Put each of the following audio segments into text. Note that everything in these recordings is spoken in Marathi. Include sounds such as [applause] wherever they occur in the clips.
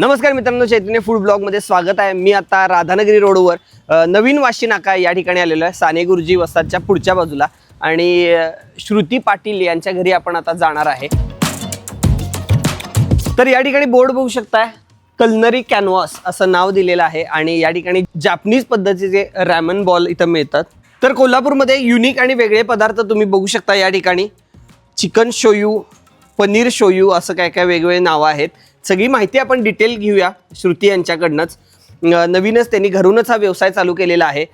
नमस्कार मित्रांनो चैतन्य फूड ब्लॉगमध्ये स्वागत आहे. मी आता राधानगरी रोडवर नवीन वाशी नाका या ठिकाणी आलेलो आहे साने गुरुजी वस्तादच्या पुढच्या बाजूला. आणि श्रुती पाटील यांच्या घरी आपण आता जाणार आहे. तर या ठिकाणी बोर्ड बघू शकताय कलनरी कॅनव्हास असं नाव दिलेलं आहे. आणि या ठिकाणी जापनीज पद्धतीचे रॅमन बॉल इथं मिळतात. तर कोल्हापूरमध्ये युनिक आणि वेगळे पदार्थ तुम्ही बघू शकता या ठिकाणी. चिकन शोयू पनीर शोयू असं काय काय वेगवेगळे नावं आहेत. सगळी माहिती आपण डिटेल घेऊया श्रुती यांच्याकडनंच. नवीनच त्यांनी घरूनच हा व्यवसाय चालू केलेला आहे.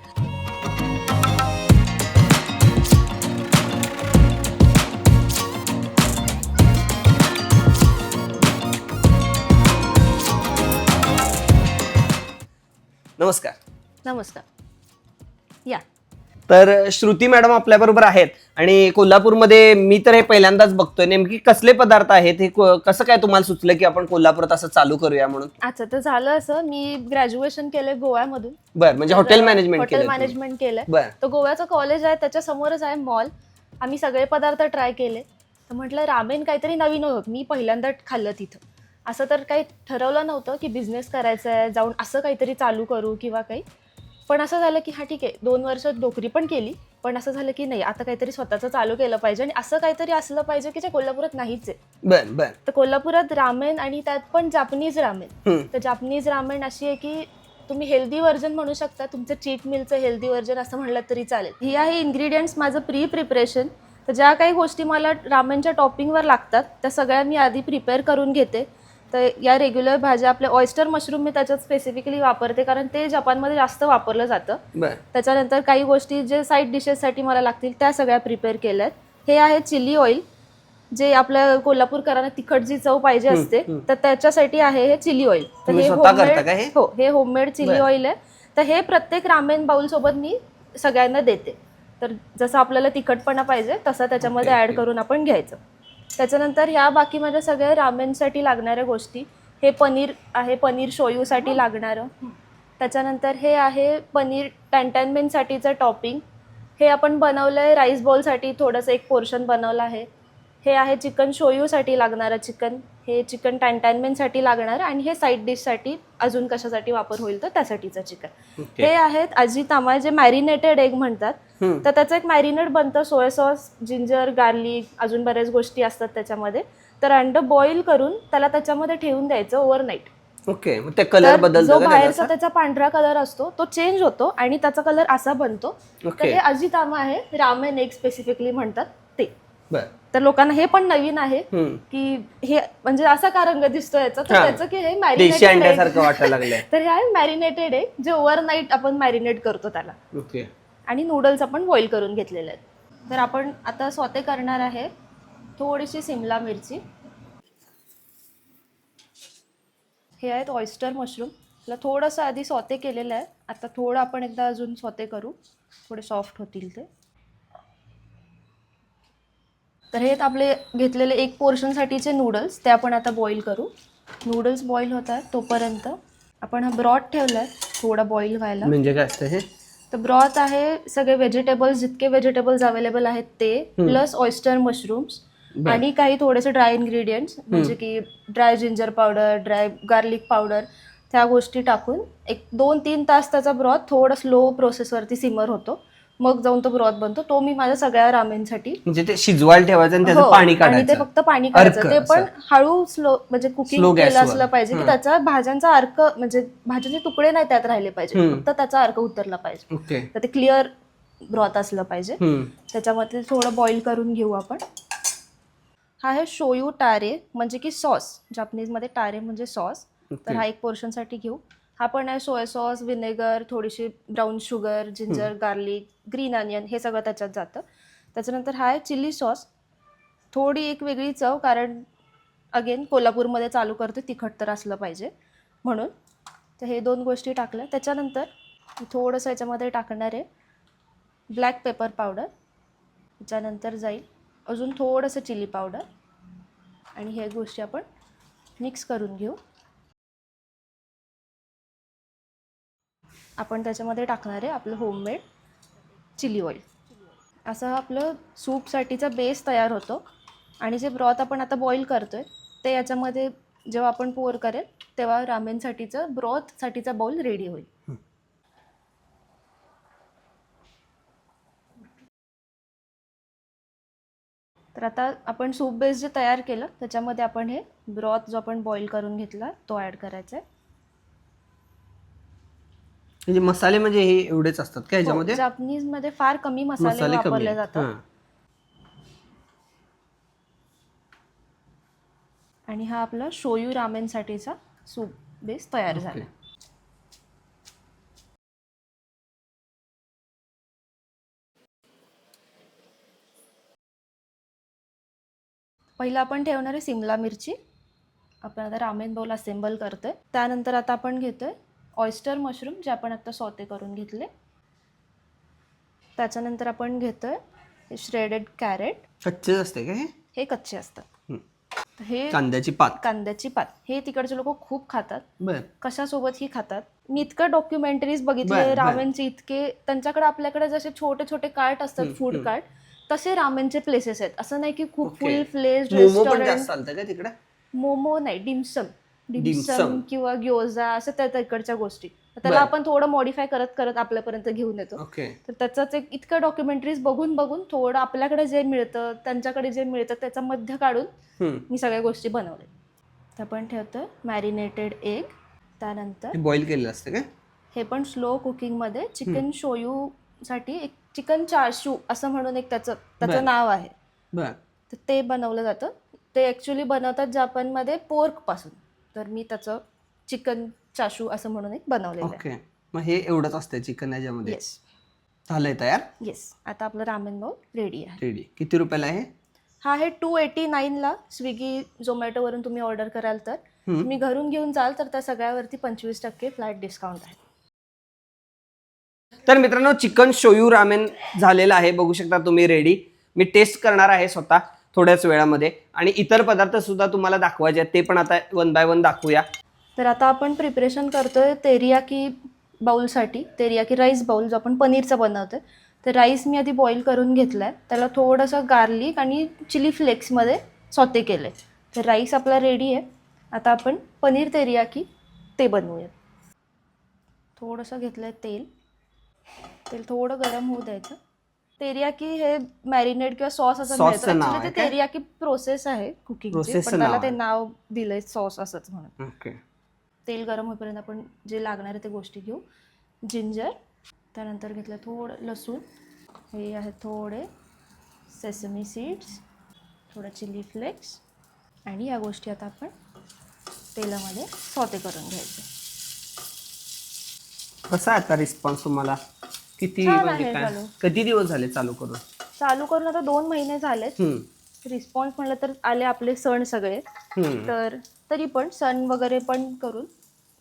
नमस्कार. नमस्कार. तर श्रुती मॅडम आपल्याबरोबर आहेत. आणि कोल्हापूरमध्ये मी तर हे पहिल्यांदाच बघतोय. नेमकी कसले पदार्थ आहेत? हे को- कसं काय तुम्हाला सुचलं की आपण कोल्हापुरात असं चालू करूया म्हणून? अच्छा तर झालं असं. मी ग्रॅज्युएशन केलंय गोव्यामधून. बर म्हणजे हॉटेल मॅनेजमेंट हॉटेल केलं मॅनेजमेंट केलंय बर. तर गोव्याचं कॉलेज आहे त्याच्या समोरच आहे मॉल आम्ही सगळे पदार्थ ट्राय केले. तर म्हटलं रामेन काहीतरी नवीन होत. मी पहिल्यांदा खाल्लं तिथं. असं तर काही ठरवलं नव्हतं की बिझनेस करायचा आहे जाऊन असं काहीतरी चालू करू किंवा काही. पण असं झालं की हा ठीक आहे दोन वर्ष नोकरी पण केली पण असं झालं की नाही आता काहीतरी स्वतःचं चालू केलं पाहिजे आणि असं काहीतरी असलं पाहिजे की जे कोल्हापुरात नाहीच आहे. बर बर. तर कोल्हापुरात रामेन आणि त्यात पण जापनीज रामेन. तर जापनीज रामेन अशी आहे की तुम्ही हेल्दी व्हर्जन म्हणू शकता तुमचं चीट मिलचं हेल्दी व्हर्जन असं म्हणलं तरी चालेल. ही आहे इन्ग्रेडियंट्स माझं प्री प्रिपरेशन तर ज्या काही गोष्टी मला रामेनच्या टॉपिंगवर लागतात त्या सगळ्या मी आधी प्रिपेअर करून घेते. तर या रेग्युलर भाज्या आपल्या ऑयस्टर मशरूम मी त्याच्यात स्पेसिफिकली वापरते कारण ते जपानमध्ये जास्त वापरलं जातं. त्याच्यानंतर काही गोष्टी जे साईड डिशेससाठी मला लागतील त्या सगळ्या प्रिपेअर केल्या आहेत हे आहे चिली ऑइल जे आपल्या कोल्हापूरकरांना तिखट जी चव पाहिजे असते तर त्याच्यासाठी आहे हे चिली ऑइल तर हे का हे? हो होममेड चिली. ऑइल आहे. तर हे प्रत्येक रामेन बाउल सोबत मी सगळ्यांना देते. तर जसं आपल्याला तिखटपणा पाहिजे तसं त्याच्यामध्ये ऍड. करून आपण घ्यायचं. त्याच्यानंतर ह्या बाकी माझ्या सगळ्या रामेनसाठी लागणाऱ्या गोष्टी. हे पनीर आहे पनीर शोयूसाठी लागणारं. त्याच्यानंतर हे आहे पनीर टॅन्टॅनमेंटसाठीचं टॉपिंग. हे आपण बनवलं आहे राईस बॉलसाठी थोडंसं एक पोर्शन बनवलं आहे. हे आहे चिकन शोयूसाठी लागणारं चिकन. हे चिकन टॅन्टॅनमेंटसाठी लागणार आणि हे साईड डिशसाठी अजून कशासाठी वापर होईल तर त्यासाठीचं चिकन हे आहेत अजितामा जे मॅरिनेटेड एग म्हणतात. तर त्याचं एक मॅरिनेट बनतं सोया सॉस जिंजर गार्लिक अजून बऱ्याच गोष्टी असतात त्याच्यामध्ये. तर अंड बॉईल करून त्याला त्याच्यामध्ये ठेवून द्यायचं ओव्हरनाईट ओके ते कलर जो बदलतो का बाहेरचा त्याचा? पांढरा कलर असतो तो चेंज होतो आणि त्याचा कलर असा बनतो. तर ओके हे अजितामा आहे रामेन एग स्पेसिफिकली म्हणतात. तर लोकांना हे पण नवीन आहे. की हे म्हणजे असा का रंग दिसतो याचा? तर. त्याचं की हे मॅरिनेटेड वाटायला [laughs] तर हे आहे मॅरिनेटेड आहे जे ओव्हरनाईट आपण मॅरिनेट करतो त्याला. आणि नूडल्स आपण बॉईल करून घेतलेले आहेत. तर आपण आता स्वते करणार आहे थोडीशी सिमला मिरची. हे आहेत ऑयस्टर मशरूम त्याला थोडंसं आधी स्वते केलेलं आहे. आता थोडं आपण एकदा अजून स्वते करू. थोडे सॉफ्ट होतील ते. तर हे आपले घेतलेले एक पोर्शनसाठीचे नूडल्स ते आपण आता बॉईल करू. नूडल्स बॉईल होत आहेत तोपर्यंत. आपण हा ब्रॉड ठेवला आहे थोडा बॉईल व्हायला. म्हणजे काय असतं हे? तर ब्रॉथ आहे सगळे व्हेजिटेबल्स जितके व्हेजिटेबल्स अवेलेबल आहेत ते प्लस ऑयस्टर मशरूम्स बर. आणि काही थोडेसे ड्राय इन्ग्रेडियंट्स म्हणजे की dry ginger powder dry garlic powder त्या गोष्टी टाकून एक दोन तीन तास त्याचा ब्रॉथ थोडं स्लो प्रोसेसवरती सिमर होतो. मग जाऊन तो ब्रॉथ बनतो तो मी माझ्या सगळ्या रामेनसाठी म्हणजे ते शिजवायला ठेवायचं आणि त्याचं हो, पाणी आणि ते काढायचं फक्त पाणी काढायचं ते पण असं. हळू स्लो म्हणजे कुकिंग gas केलं वर. असलं पाहिजे की. त्याचा भाज्यांचा अर्क म्हणजे भाज्यांचे तुकडे नाही त्यात राहिले पाहिजे. फक्त त्याचा अर्क उतरला पाहिजे ओके तर ते क्लिअर ब्रॉथ असलं पाहिजे हम्म. त्याच्यामध्ये थोडं बॉईल करून घेऊ आपण हा आहे शोयू टारे म्हणजे की सॉस जापनीजमध्ये टारे म्हणजे सॉस तर ओके. हा एक पोर्शनसाठी घेऊ हा पण आहे सोया सॉस विनेगर थोडीशी brown sugar ginger garlic green onion हे सगळं त्याच्यात जातं. त्याच्यानंतर हा आहे चिली सॉस. थोडी एक वेगळी चव कारण अगेन कोल्हापूरमध्ये चालू करतो तिखट तर असलं पाहिजे म्हणून. तर हे दोन गोष्टी टाकल्या. त्याच्यानंतर थोडंसं याच्यामध्ये टाकणार आहे ब्लॅक पेपर पावडर. त्याच्यानंतर जाईल अजून थोडंसं चिली पावडर. आणि ह्या गोष्टी आपण मिक्स करून घेऊ. आपण त्याच्यामध्ये टाकणार आहे आपलं होममेड चिली ऑइल असं आपलं सूपसाठीचा बेस तयार होतो. आणि जे ब्रॉथ आपण आता बॉईल करतो आहे ते याच्यामध्ये जेव्हा आपण पोर करेल तेव्हा रामेनसाठीचं ब्रॉथसाठीचा बाउल रेडी होईल. तर आता आपण सूप बेस जे तयार केलं त्याच्यामध्ये आपण हे ब्रॉथ जो आपण बॉईल करून घेतला तो ॲड करायचा आहे. म्हणजे मसाले म्हणजे हे एवढेच असतात का ह्याच्यामध्ये जापनीजमध्ये फार कमी मसाले मसाले कमी. वापरले आहेत. जातात. हां. आणि हा आपला शोयू रामेनसाठीचा सूप बेस तयार झाला. पहिलं आपण ठेवणार आहे सिमला मिरची. आपण आता रामेन बाउल असेंबल करतोय. त्यानंतर आता आपण घेतोय ऑयस्टर मशरूम जे आपण आता सॉते करून घेतले. त्याच्यानंतर आपण घेतोय श्रेडेड कॅरेट कच्चेच असते का हे? हे कच्चे असतात. हं. तर हे कांद्याची पात. कांद्याची पात. हे तिकडचे लोक खूप खातात. बर. कशासोबत ही खातात? मी इतकं डॉक्युमेंटरीज बघितले बर. रामेनचे इतके त्यांच्याकडे आपल्याकडे जसे छोटे छोटे कार्ट असतात फूड कार्ट तसे रामेनचे प्लेसेस आहेत. असं नाही की खूप. फुल फ्लेज मोमो पण रेस्टॉरंट जास्त चालतं का तिकडे? मोमो नाही डिमसम. डिमसम. किंवा ग्योजा असं त्या तिकडच्या गोष्टी. त्याला. आपण थोडं मॉडीफाय करत करत आपल्यापर्यंत घेऊन येतो. तर त्याचाच एक इतकं डॉक्युमेंटरीज बघून बघून थोडं आपल्याकडे जे मिळतं त्यांच्याकडे जे मिळतं त्याचा मध्य काढून. मी सगळ्या गोष्टी बनवले तर आपण ठेवतो मॅरिनेटेड एग त्यानंतर हे बॉईल केलेलं असतं का? हे पण स्लो कुकिंगमध्ये चिकन शोयूसाठी एक चिकन चारशू असं म्हणून एक त्याचं. त्याचं नाव आहे. तर ते बनवलं जातं. ते ॲक्च्युली बनवतात जपानमध्ये पोर्कपासून तर मी त्याचं चिकन चाशू असं म्हणून एक बनवलेलं आहे. ओके. मग हे एवढंच असतं चिकन याच्यामध्ये? येस झालंय तयार? येस आता आपलं रामेन बाउल रेडी आहे. रेडी किती रुपयाला आहे हा? आहे टू एटी नाईनला स्विगी झोमॅटोवरून तुम्ही ऑर्डर कराल तर. हम्म. तुम्ही घरून घेऊन जाल तर त्या सगळ्यावरती पंचवीस टक्के फ्लॅट डिस्काउंट आहे. तर मित्रांनो चिकन शोयू रामेन झालेलं आहे. बघू शकता तुम्ही रेडी मी टेस्ट करणार आहे स्वतः. थोड्याच वेळामध्ये. आणि इतर पदार्थ सुद्धा तुम्हाला दाखवायचे आहेत ते पण आता वन बाय वन दाखवूया. तर आता आपण प्रिपरेशन करतोय तेरियाकी बाउलसाठी तेरियाकी राईस बाउल जो आपण पनीरचा बनवतोय. तर राईस मी आधी बॉईल करून घेतलाय. त्याला थोडंसं गार्लिक आणि चिली फ्लेक्समध्ये सॉते केले तर राईस आपला रेडी आहे. आता आपण पनीर तेरियाकी ते बनवूयात. थोडंसं घेतलंय तेल. तेल थोडं गरम होऊ द्यायचं. तेरियाकी हे मॅरिनेट किंवा सॉस असं Sauce मिळतं. चं नाव Actually आहे ते काय? तेरियाकी प्रोसेस आहे कुकिंगची Process चं पण त्याला नाव ते आहे. नाव दिलंय सॉस असंच म्हणून. ओके तेल गरम होईपर्यंत आपण जे लागणार आहे ते गोष्टी घेऊ. जिंजर त्यानंतर घेतलं थोडं लसूण. हे आहे थोडे सेसमी सीड्स थोडं चिली फ्लेक्स आणि या गोष्टी आता आपण तेलामध्ये सॉते करून घ्यायचे. कसा आहे आता रिस्पॉन्स तुम्हाला? किती छान म्हणजे आहे काय चालू. किती दिवस झाले चालू करून चालू करून आता दोन महिने झालेत हम्म. रिस्पॉन्स म्हणलं तर आले आपले सण सगळे हम्म. तर तरी पण सण वगैरे पण करून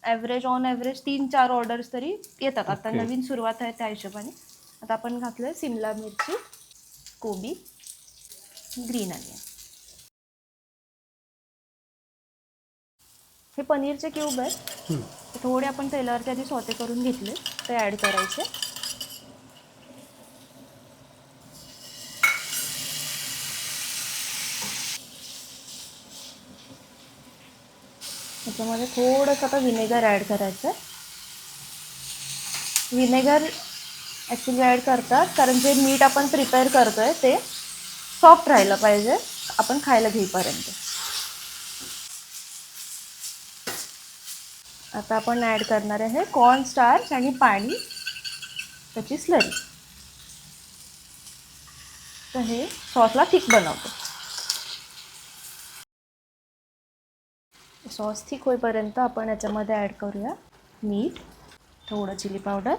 ॲव्हरेज ऑन ॲव्हरेज तीन चार ऑर्डर्स तरी येतात आता Okay. नवीन सुरुवात आहे त्या हिशोबाने आता आपण घातलं सिमला मिरची कोबी ग्रीन अनियन हे पनीरचे क्यूब आहेत हम्म. थोडे आपण तेलावरती आधी स्वते करून घेतले ते ॲड करायचे त्याच्यामध्ये थोडंसं आता विनेगर ॲड करायचं विनेगर ॲक्च्युली ॲड करतात कारण जे मीठ आपण प्रिपेअर करतोय ते सॉफ्ट राहिलं पाहिजे आपण खायला घेईपर्यंत. आता आपण ॲड करणार आहे कॉर्न स्टार्च आणि पाणी त्याची स्लरी तर हे सॉसला थिक बनवतो. सॉस थिक होईपर्यंत आपण याच्यामध्ये ॲड करूया. मीठ थोडं चिली पावडर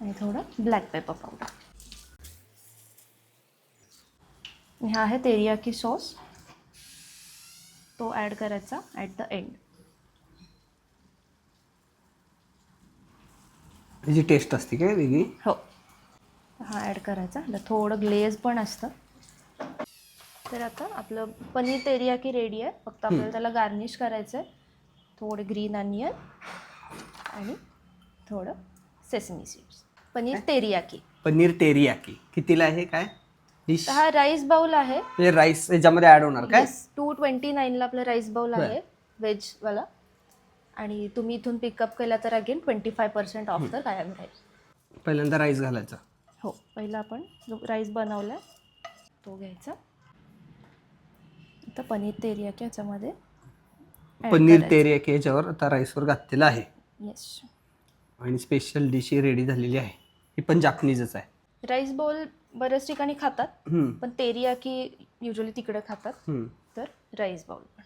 आणि थोडं ब्लॅक पेपर पावडर. हा आहे तेरियाकी सॉस. तो ॲड करायचा ॲट द एंड. त्याची टेस्ट असते काय वेगळी? हो. हा ॲड करायचा. थोडं ग्लेज पण असतं. तर आता आपलं पनीर तेरियाकी रेडी आहे. फक्त आपल्याला त्याला गार्निश करायचं आहे थोडे ग्रीन अनियन आणि थोडं sesame seeds paneer teriyaki paneer teriyaki कितीला आहे? काय? डिश हा राईस बाउल आहे. म्हणजे राईस याच्यामध्ये ऍड होणार काय? टू ट्वेंटी नाईनला आपलं राईस बाउल. आहे व्हेजवाला आणि तुम्ही इथून पिकअप केला तर again twenty five percent off तर कायम राहील. पहिल्यांदा राईस घालायचा. हो पहिला आपण जो राईस बनवला तो घ्यायचा. आता पनीर तेरियाकी याच्यामध्ये पनीर तेरियाकी याच्यावर आता राईसवर घातलेलं आहे. येस आणि स्पेशल डिश ही रेडी झालेली आहे. ही पण जापनीजच आहे. राईस बॉल बऱ्याच ठिकाणी खातात हम्म, पण तेरियाकी युजली तिकडे खातात. हम्म. तर राईस बाउल पण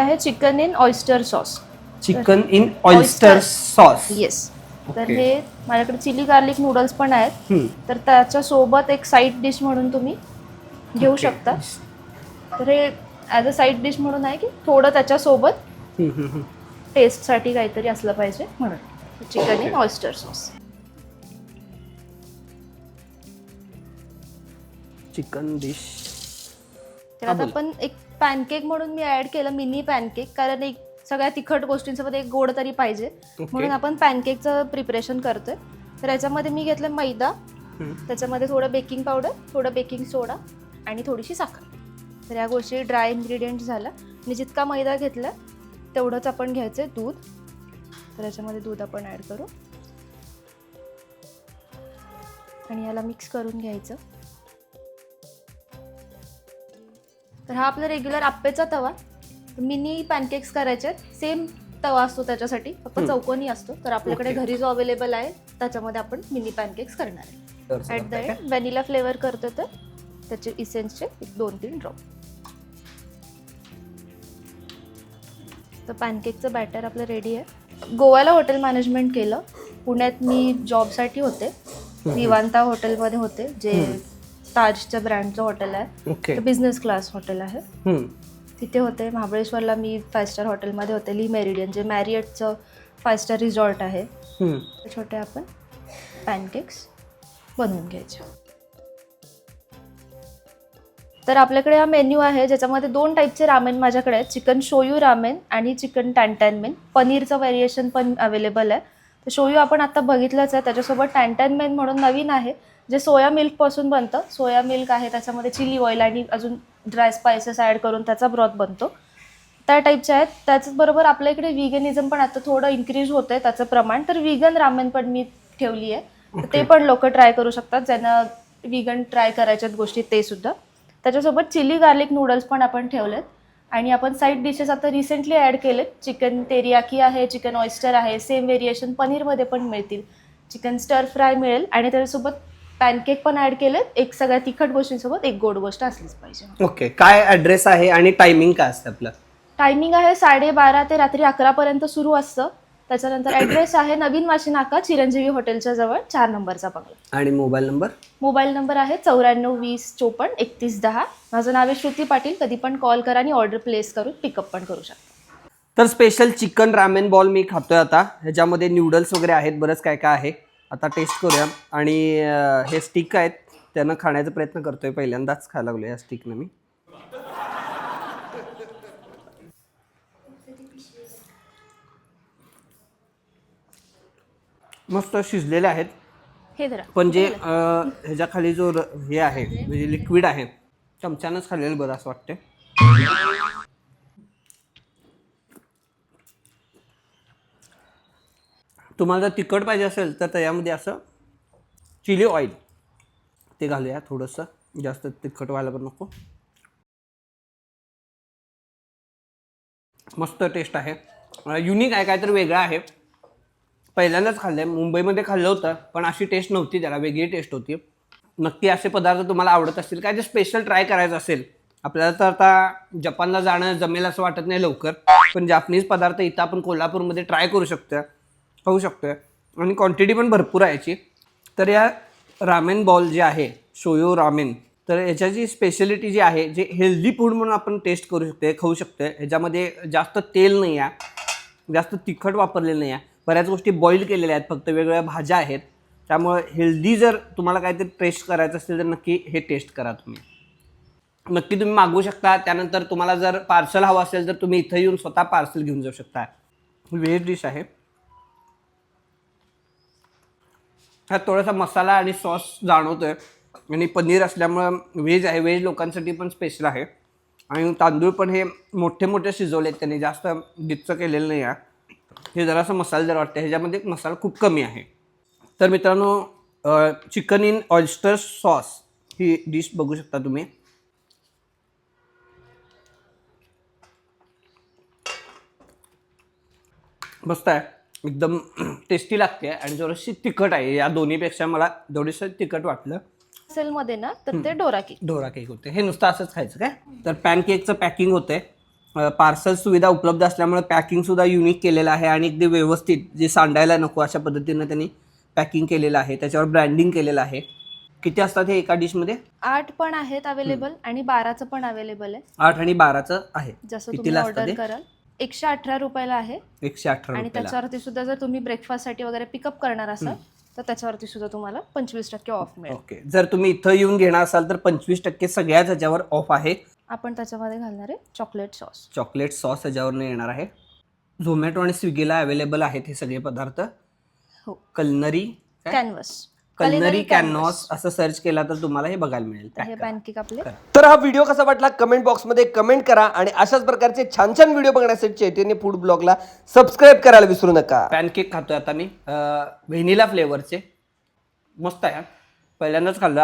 आहे chicken in oyster sauce chicken in oyster sauce yes तर Okay. हे माझ्याकडे चिली गार्लिक नूडल्स पण आहेत हम्म. तर त्याच्यासोबत एक साईड डिश म्हणून तुम्ही घेऊ Okay. शकता तर हे ॲज अ साईड डिश म्हणून आहे की थोडं त्याच्यासोबत हम्म, हम्म, हम्म. टेस्टसाठी काहीतरी असलं पाहिजे म्हणून chicken in oyster sauce chicken dish तर हा, आता बोला. आपण एक पॅनकेक म्हणून मी ॲड केलं मिनी पॅनकेक. कारण एक सगळ्या तिखट गोष्टींसोबत एक गोड तरी पाहिजे. म्हणून आपण पॅनकेकचं प्रिपरेशन करतोय. तर याच्यामध्ये मी घेतलं मैदा. त्याच्यामध्ये थोडं बेकिंग पावडर थोडं बेकिंग सोडा आणि थोडीशी साखर. तर या गोष्टी ड्राय इन्ग्रेडियंट झाल्या आणि जितका मैदा घेतला तेवढंच आपण घ्यायचं आहे दूध. तर याच्यामध्ये दूध आपण ॲड करू. आणि याला मिक्स करून घ्यायचं. तर हा आपला रेग्युलर आप्पेचा तवा. मिनी पॅनकेक्स करायचे आहेत. सेम तवा असतो त्याच्यासाठी. फक्त. चौकोनी असतो. तर आपल्याकडे Okay. घरी जो अवेलेबल आहे त्याच्यामध्ये आपण मिनी पॅनकेक्स करणार आहे. तर at the end vanilla flavour करतो तर त्याचे इसेन्सचे एक दोन तीन ड्रॉप तर पॅनकेकचं बॅटर आपलं रेडी आहे. गोव्याला हॉटेल मॅनेजमेंट केलं. पुण्यात मी जॉबसाठी होते. विवांता हॉटेलमध्ये होते जे ताजच्या ब्रँडचं हॉटेल आहे. ओके. बिझनेस क्लास हॉटेल आहे. तिथे होते महाबळेश्वरला मी फाय स्टार हॉटेलमध्ये होते ली मेरिडियन जे मॅरियटचं फाय स्टार रिसॉर्ट आहे. छोटे आपण पॅनकेक्स बनवून घ्यायचे. तर आपल्याकडे हा मेन्यू आहे ज्याच्यामध्ये दोन टाईपचे रामेन माझ्याकडे आहेत. चिकन शोयू रामेन आणि चिकन टॅनटॅनमेन पनीरचं व्हेरिएशन पण अवेलेबल आहे. तर शोयू आपण आता बघितलंच आहे त्याच्यासोबत टॅनटॅनमेन म्हणून नवीन आहे. जे सोया मिल्कपासून बनतं सोया मिल्क आहे त्याच्यामध्ये चिली ऑइल आणि अजून ड्राय स्पायसेस ॲड करून त्याचा ब्रॉथ बनतो. त्या टाईपच्या आहेत. त्याचबरोबर आपल्या इकडे विगनिझम पण आता थोडं इन्क्रीज होतं आहे त्याचं प्रमाण. तर विगन रामेन पण मी ठेवली आहे. तर ते. पण लोक ट्राय करू शकतात. ज्यांना विगन ट्राय करायच्यात गोष्टी ते सुद्धा. त्याच्यासोबत चिली गार्लिक नूडल्स पण आपण ठेवलेत. आणि आपण साईड डिशेस आता रिसेंटली ॲड केलेत. चिकन तेरियाकी आहे चिकन ऑयस्टर आहे सेम व्हेरिएशन पनीरमध्ये पण मिळतील. चिकन स्टर फ्राय मिळेल. आणि त्याच्यासोबत पॅनकेक पण ॲड केलेत. एक सगळ्या तिखट गोष्टींसोबत एक गोड गोष्ट असलीच पाहिजे. ओके. काय ॲड्रेस आहे आणि टायमिंग काय असतं आपलं? टायमिंग आहे साडेबारा ते रात्री अकरापर्यंत सुरू असतं. त्याच्यानंतर ॲड्रेस आहे नवीन वाशी नाका चिरंजीवी हॉटेलच्या जवळ चार नंबरचा बंगला. आणि मोबाईल नंबर मोबाईल नंबर आहे चौऱ्याण्णव वीस चोपन्न एकतीस दहा. माझं नाव आहे श्रुती पाटील. कधी पण कॉल करा आणि ऑर्डर प्लेस करून पिकअप पण करू शकता. तर स्पेशल चिकन रामेन बॉल मी खातोय आता. ह्याच्यामध्ये न्यूडल्स वगैरे आहेत. बरंच काय काय आहे. आता टेस्ट करूया. आणि हे स्टिक आहेत. त्यांना खाण्याचा प्रयत्न करतोय पहिल्यांदाच खायला लागलो या स्टिकनं मी. मस्त शिजलेले आहेत. हे पण जे ह्याच्या खाली जो हे आहे म्हणजे लिक्विड आहे चमच्यानंच खाल्लेलं बरं असं वाटतं तुम्हाला जर तिखट पाहिजे असेल तर त्याच्यामध्ये असं चिली ऑइल ते घालूया थोडंसं. जास्त तिखट व्हायला पण नको. मस्त टेस्ट आहे. युनिक आहे काहीतरी वेगळं आहे. पहिल्यांदाच खाल्लं आहे मुंबईमध्ये खाल्लं होतं पण अशी टेस्ट नव्हती. त्याला वेगळी टेस्ट होती. नक्की असे पदार्थ तुम्हाला आवडत असतील काय जे स्पेशल ट्राय करायचं असेल आपल्याला तर आता जपानला जाणं जमेल असं वाटत नाही लवकर. पण जापनीज पदार्थ इथं आपण कोल्हापूरमध्ये ट्राय करू शकतो शकतोय. शकतो आहे आणि क्वांटिटी पण भरपूर आहे याची. तर या रामेन बॉल जे आहे शोयो रामेन तर याच्याची स्पेशलिटी जी आहे जे हेल्दी फूड म्हणून आपण टेस्ट करू शकतो खाऊ शकतो आहे ह्याच्यामध्ये जास्त तेल नाही आहे जास्त तिखट वापरलेलं नाही आहे. बऱ्याच गोष्टी बॉईल केलेल्या आहेत फक्त वेगवेगळ्या भाज्या आहेत. त्यामुळे हेल्दी जर तुम्हाला काहीतरी टेस्ट करायचं असेल तर नक्की हे टेस्ट करा तुम्ही. नक्की तुम्ही मागवू शकता त्यानंतर तुम्हाला जर पार्सल हवं असेल तर तुम्ही इथं येऊन स्वतः पार्सल घेऊन जाऊ शकता. व्हेज डिश आहे. हा थोडासा मसाला आणि सॉस जाणवतोय. आणि पनीर असल्यामुळं व्हेज आहे. व्हेज लोकांसाठी पण स्पेशल आहे. आणि तांदूळ पण हे मोठे मोठे शिजवले आहेत त्यांनी. जास्त डिच्च केलेलं नाही आहे. हे जरासं मसालेदार वाटतं ह्याच्यामध्ये मसाला खूप कमी आहे. तर मित्रांनो चिकन इन ऑयस्टर सॉस ही डिश बघू शकता तुम्ही. मस्त आहे. एकदम टेस्टी लागते आणि थोडीशी तिखट आहे. या दोन्हीपेक्षा मला थोडीसं तिखट वाटलं. सेलमध्ये ना तर ते डोरा केक. ढोरा केक होते. हे नुसतं असंच खायचं काय? तर पॅनकेकचं पॅकिंग होतंय पार्सल सुविधा उपलब्ध असल्यामुळे पॅकिंग सुद्धा युनिक केलेलं आहे आणि अगदी व्यवस्थित जे सांडायला नको अशा पद्धतीनं त्यांनी पॅकिंग केलेलं आहे. त्याच्यावर ब्रँडिंग केलेलं आहे. किती असतात हे एका डिशमध्ये? आठ पण आहेत अवेलेबल आणि बाराचं पण अवेलेबल आहे. आठ आणि बाराचं आहे. जसं तुम्ही कितीला असतं ऑर्डर ते? कराल. एकशे अठरा रुपयाला आहे. एकशे अठरा आणि रुपयाला. त्याच्यावरती सुद्धा जर तुम्ही ब्रेकफास्टसाठी वगैरे पिकअप करणार असाल तर त्याच्यावरती सुद्धा तुम्हाला पंचवीस टक्के ऑफ मिळेल. ओके. जर तुम्ही इथं येऊन घेणार असाल तर पंचवीस टक्के सगळ्याच ह्याच्यावर ऑफ आहे. आपण त्याच्यामध्ये घालणार आहे चॉकलेट सॉस चॉकलेट सॉस ह्याच्यावरनं येणार आहे. झोमॅटो आणि स्विगीला अवेलेबल आहेत हे सगळे पदार्थ. हो. कलनरी कॅनव्हस कलनरी कॅनॉस असं सर्च केला तर तुम्हाला हे बघायला मिळेल. हे पॅनकेक आपले. तर हा व्हिडिओ कसा वाटला कमेंट बॉक्समध्ये कमेंट करा आणि अशाच प्रकारचे छान छान व्हिडिओ बघण्यासाठी चैतन्य फूड ब्लॉगला सबस्क्राईब करायला विसरू नका. पॅनकेक खातोय आता मी. व्हेनिला फ्लेवरचे मस्त आहे हा. पहिल्यांदाच खाल्लं.